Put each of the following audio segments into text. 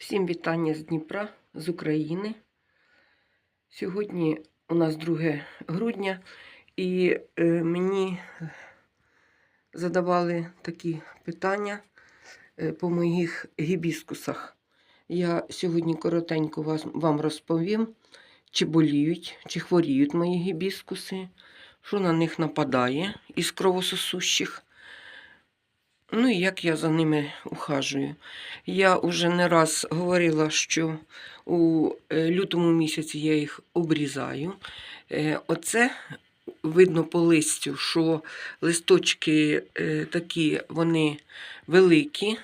Всім вітання з Дніпра, з України. Сьогодні у нас 2 грудня, і е, мені задавали такі питання е, по моїх гібіскусах. Я сьогодні коротенько вам розповім, чи боліють, чи хворіють мої гібіскуси, що на них нападає із кровососущих. Ну і як я за ними ухажую. Я вже не раз говорила, що у е, лютому місяці я їх обрізаю. Е, Оце видно по листю, що листочки е, такі вони великі,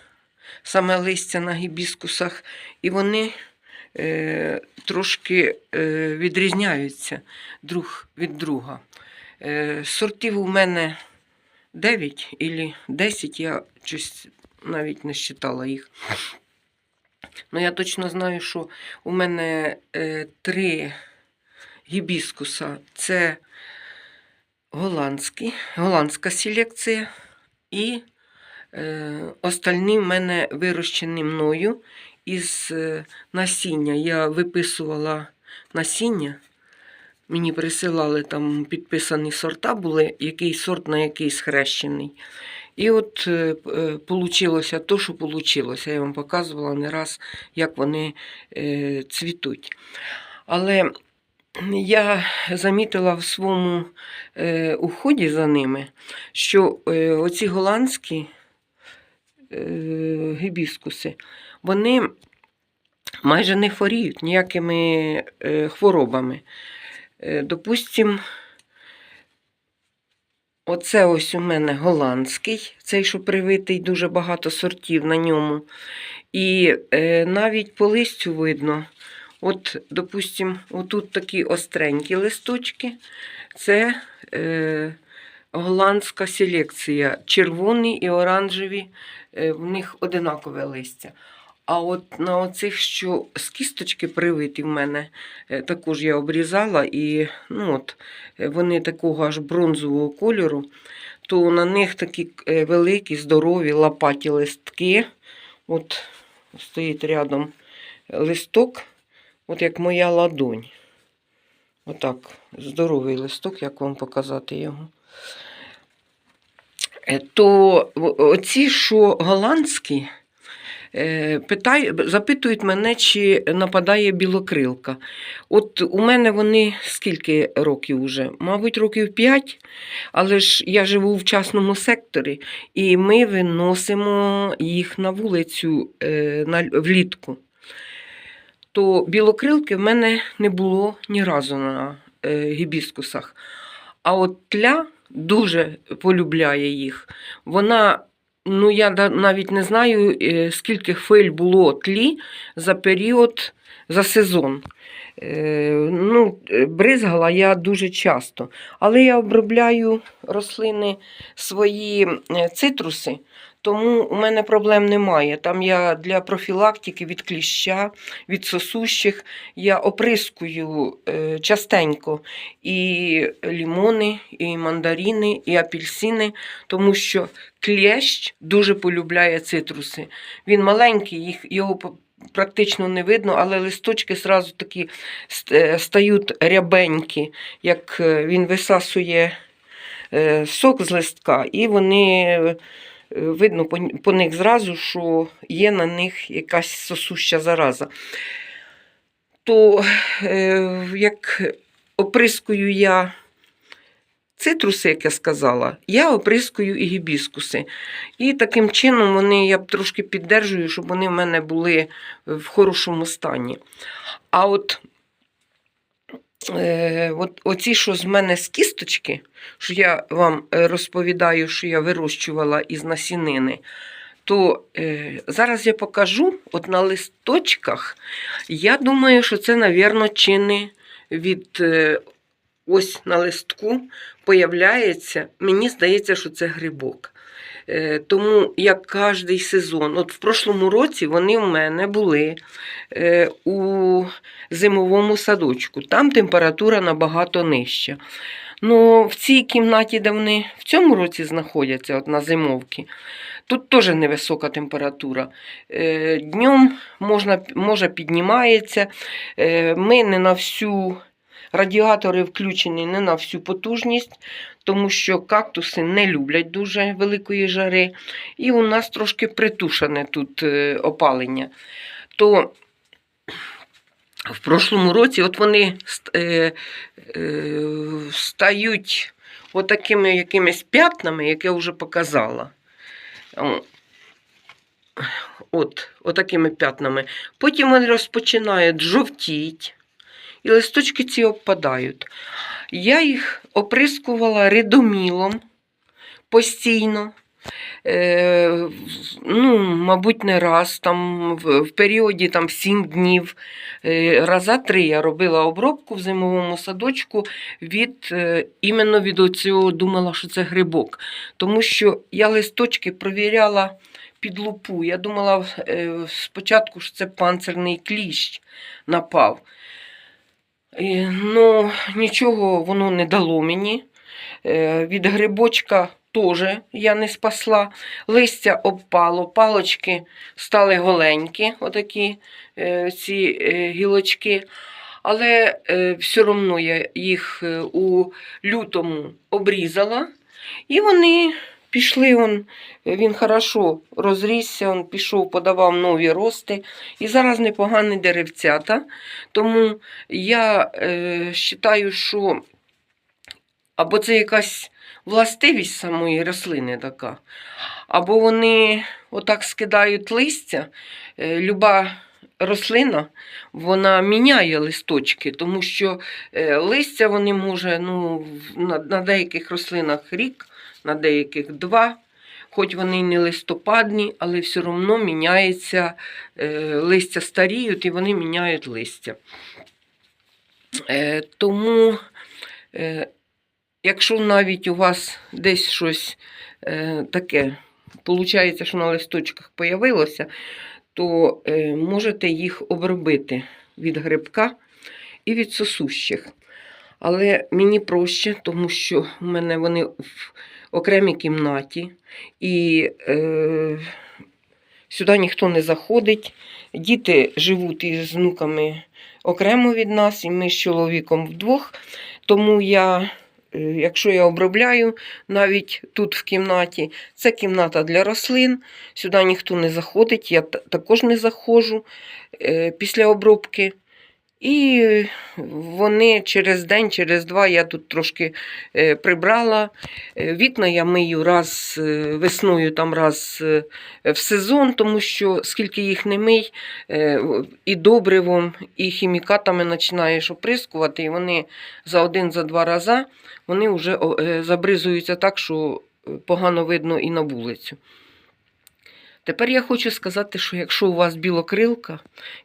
саме листя на гібіскусах, і вони трошки відрізняються друг від друга. Сортів у мене 9 або 10, я щось навіть не считала їх. Ну, я точно знаю, що у мене е, три гібіскуса це голландські, голландська селекція, і е, остальні в мене вирощені мною із е, насіння. Я виписувала насіння. Мені присилали там підписані сорта були, який сорт на який схрещений. І от е, получилося то, що получилося. Я вам показувала не раз, як вони е, цвітуть. Але я замітила в своєму е, уході за ними, що е, оці голландські е, гібіскуси, вони майже не хворіють ніякими е, хворобами. Е, Допустим, оце ось у мене голландський, цей, що привитий, дуже багато сортів на ньому. І е, навіть по листю видно, от, допустим, отут такі остренькі листочки, це е, голландська селекція. Червоні і оранжеві, е, в них одинакове листя. А от на оцих, що з кісточки привиті в мене, е, також я обрізала, і ну от, е, вони такого аж бронзового кольору, то на них такі е, великі, здорові, лопаті листки. От стоїть рядом листок, от як моя ладонь. Отак, здоровий листок, як вам показати його. То оці, що голландські, питай, запитують мене, чи нападає білокрилка. От у мене вони скільки років вже? Мабуть, років 5, але ж я живу в частному секторі, і ми виносимо їх на вулицю е, влітку. То білокрилки в мене не було ні разу на е, гібіскусах. А от тля дуже полюбляє їх. Вона, ну я навіть не знаю, е, скільки хвиль було тлі за період, за сезон. Е, ну, е, бризгала я дуже часто. Але я обробляю рослини свої цитруси, тому у мене проблем немає. Там я для профілактики від кліща, від сосущих я оприскую е, частенько і лімони, і мандарини, і апельсини, тому що клещ дуже полюбляє цитруси. Він маленький, їх, його практично не видно, але листочки сразу такі е, стають рябенькі, як е, він висасує сок з листка, і вони. Е, Видно по, по них зразу, що є на них якась сосуща зараза. То е, як оприскую я цитруси, як я сказала, я оприскую і гібіскуси. І таким чином вони я трошки піддержую, щоб вони в мене були в хорошому стані. А от, е, от оці, що з мене з кісточки, що я вам е, розповідаю, що я вирощувала із насінини, то е, зараз я покажу от на листочках. Я думаю, що це, навірно, чини від е, ось на листку появляється. Мені здається, що це грибок. Е, Тому як кожний сезон, от в прошлому році вони в мене були е, у зимовому садочку. Там температура набагато нижча. Ну, в цій кімнаті, де вони в цьому році знаходяться, от на зимовці, Тут теж невисока температура. Е, Днем можна, може піднімається. Ми не на всю радіатори включені не на всю потужність, тому що кактуси не люблять дуже великої жари. І у нас трошки притушене тут е, опалення. То в прошлому році от вони е, е, стають отакими якимись п'ятнами, як я вже показала. От, отакими п'ятнами. Потім вони розпочинають жовтіть, і листочки ці обпадають. Я їх оприскувала ридомілом постійно. Е, ну, мабуть, не раз, там, в, в періоді там, 7 днів. Е, раза три я робила обробку в зимовому садочку від, е, іменно від цього думала, що це грибок. Тому що я листочки провіряла під лупу. Я думала е, спочатку, що це панцирний кліщ напав. Е, ну, нічого воно не дало мені. Е, від грибочка теж я не спасла. Листя обпало, палочки стали голенькі, отакі е, ці гілочки. Але все одно я їх у лютому обрізала, і вони пішли. Он, він хорошо розрісся, он пішов, подавав нові рости. І зараз непогані деревцята. Тому я е, вважаю, що або це якась властивість самої рослини така, або вони отак скидають листя. Е, Люба рослина вона міняє листочки, тому що е, листя вони може ну, на, на деяких рослинах рік, на деяких два. Хоч вони не листопадні, але все одно міняється е, листя старіють і вони міняють листя. Е, тому, е, якщо навіть у вас десь щось таке, виходить, що на листочках появилося, то можете їх обробити від грибка і від сосущих. Але мені проще, тому що в мене вони в окремій кімнаті, і е, сюди ніхто не заходить. Діти живуть із внуками окремо від нас, і ми з чоловіком вдвох. Тому я, е, якщо я обробляю навіть тут в кімнаті, це кімната для рослин. Сюди ніхто не заходить, я також не заходжу е, після обробки. І вони через день, через два я тут трошки е, прибрала. Е, Вікна я мию раз е, весною, там раз е, в сезон, тому що скільки їх не мий, е, і добривом, і хімікатами починаєш оприскувати, і вони за один, за два рази вони вже е, забризуються так, що е, погано видно і на вулицю. Тепер я хочу сказати, що якщо у вас білокрилка,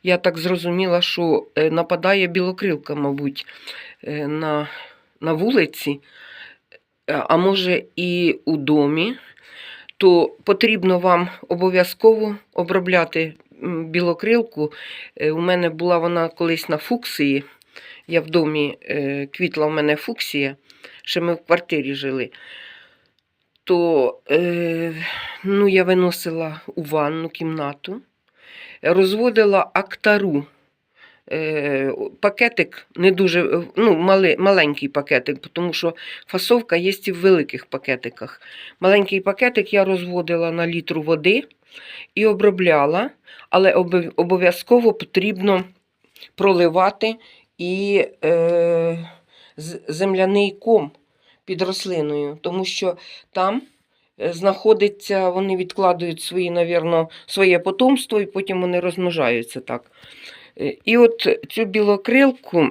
я так зрозуміла, що е, нападає білокрилка, мабуть, е, на, на вулиці, е, а може і у домі, то потрібно вам обов'язково обробляти білокрилку. У мене була вона колись на фуксії. Я в домі квітла в мене фуксія, ще ми в квартирі жили. То е, ну, я виносила у ванну кімнату, розводила актару. Е, пакетик не дуже, е, ну, мали, маленький пакетик, тому що фасовка є і в великих пакетиках. Маленький пакетик я розводила на літру води і обробляла, але обов'язково потрібно проливати і е, земляний ком під рослиною, тому що там е, знаходиться, вони відкладають свої, навірно, своє потомство і потім вони розмножаються так. Е, І от цю білокрилку,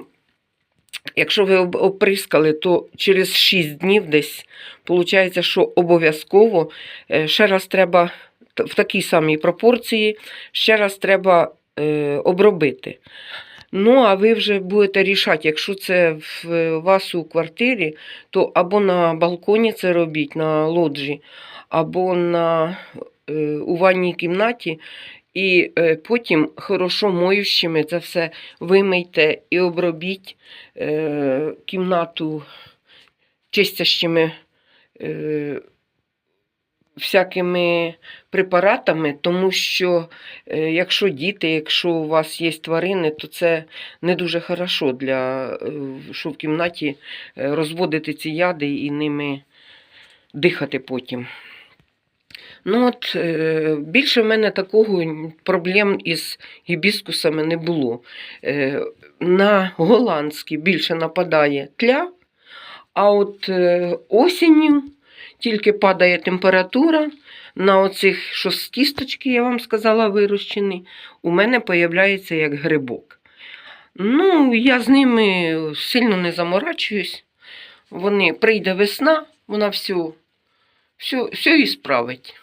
якщо ви оприскали, то через 6 днів десь виходить, що обов'язково е, ще раз треба в такій самій пропорції, ще раз треба обробити. Ну, а ви вже будете рішати, якщо це в вас у квартирі, то або на балконі це робіть, на лоджі, або на, е, у ванній кімнаті. І е, потім хорошо моющими це все вимийте і обробіть е, кімнату чистящими всякими препаратами, тому що е, якщо діти, якщо у вас є тварини, то це не дуже хорошо для е, що в кімнаті е, розводити ці яди і ними дихати потім. Ну от, більше в мене такого проблем із гібіскусами не було. На голландський більше нападає тля, а от осінню тільки падає температура, на оцих, що кісточки, я вам сказала, вирощені, у мене появляється як грибок. Ну, я з ними сильно не заморачуюсь. Вони прийде весна, вона все, все, все і справить.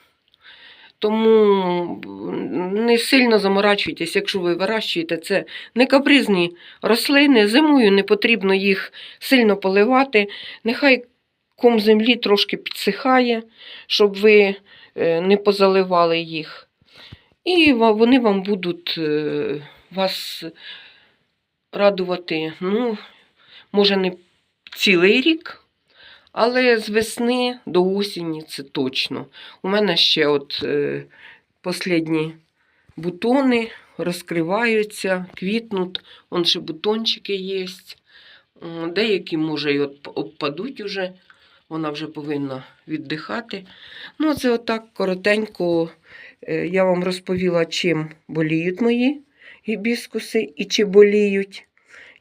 Тому не сильно заморачуйтесь, якщо ви вирощуєте це не капризні рослини. Зимою не потрібно їх сильно поливати. Нехай ком землі трошки підсихає, щоб ви е, не позаливали їх. І вони вам будуть е, вас радувати, ну, може, не цілий рік, але з весни до осені це точно. У мене ще от е, послідні бутони розкриваються, квітнуть, он ще бутончики є. Деякі, може, і от обпадуть уже, вона вже повинна віддихати. Ну, це отак коротенько е, я вам розповіла, чим боліють мої гібіскуси і чи боліють.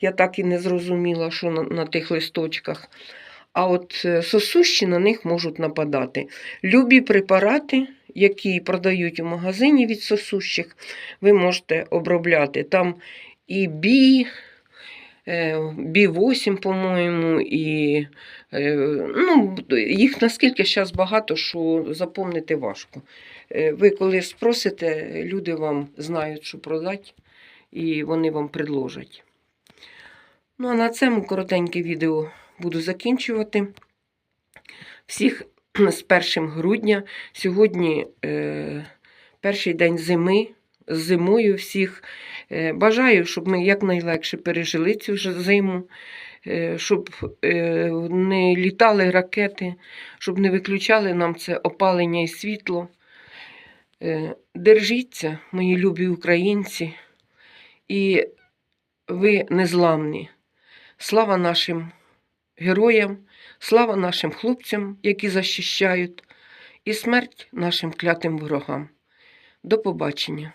Я так і не зрозуміла, що на, на тих листочках. А от е, сосущі на них можуть нападати. Любі препарати, які продають у магазині від сосущих, ви можете обробляти. Там і бі, е, бі 8, по-моєму, і е, ну, їх наскільки зараз багато, що запомнити важко. Е, Ви коли спросите, люди вам знають, що продати, і вони вам предложать. Ну, а на цьому коротеньке відео буду закінчувати. Всіх з 1 грудня. Сьогодні е, перший день зими. Зимою всіх. Е, бажаю, щоб ми якнайлегше пережили цю зиму, е, щоб е, не літали ракети, щоб не виключали нам це опалення і світло. Держіться, мої любі українці, і ви незламні. Слава нашим героям, слава нашим хлопцям, які захищають, і смерть нашим клятим ворогам. До побачення.